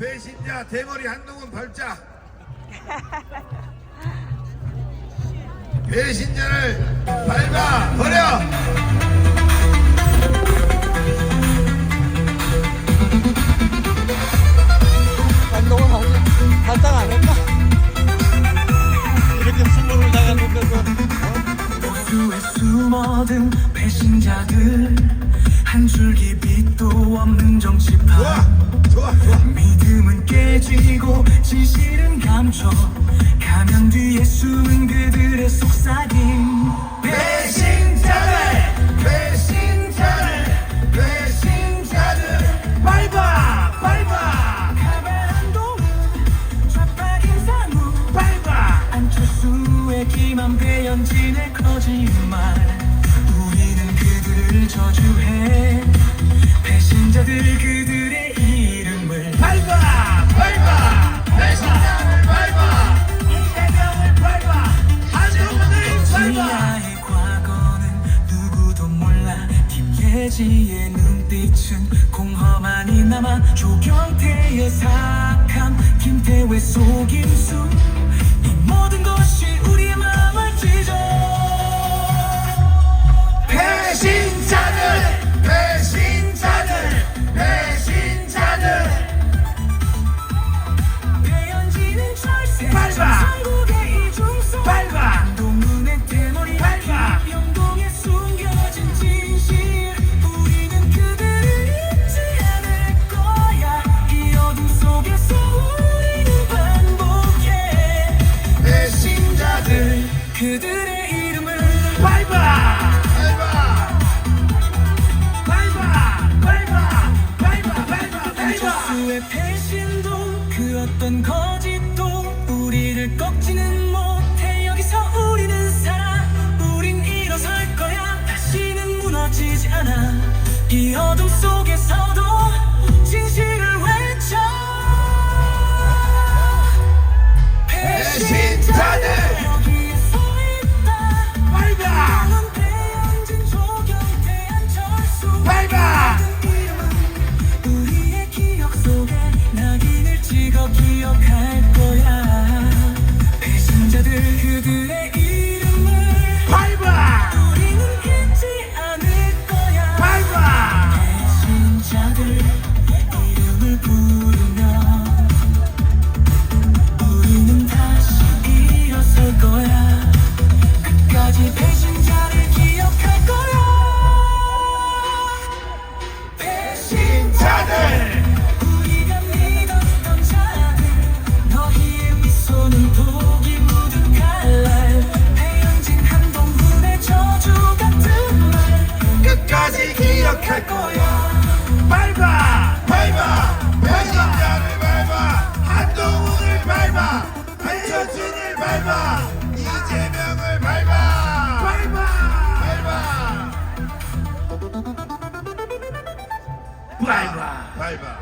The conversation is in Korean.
배신자 대머리 한동훈 발자. 배신자를 밟아 버려! 한동훈 아직 발당 안 했나? 이렇게 수모를 당했는데도 보수에 숨어든 배신자들 한 줄기 빛도 없는 정치판 믿음은 깨지고 진실은 감춰. 가면 뒤에 숨은 그들의 속삭임. 배신자들 배신자들 배신자들. 밟아 밟아 카멜 한동훈 좌파긴 사무 밟아 안철수의 기만 배현진의 거짓말 저주해. 배신자들 그들의 이름을 밟아 밟아 배신자를 밟아. 이재명을 밟아 한동훈을 밟아. 지하의 과거는 누구도 몰라. 김예지의 눈빛은 공허만이 남아 조경태의 사함 김태회 속임수 그들의 밟아 밟아 안철수의 배신도 그 어떤 거짓도 우리를 꺾지는 못해. 여기서 우리는 살아. 우린 일어설 거야. 다시는 무너지지 않아. 이 어둠 속에서도 기억할 거야. 배신자들 그들의 driver.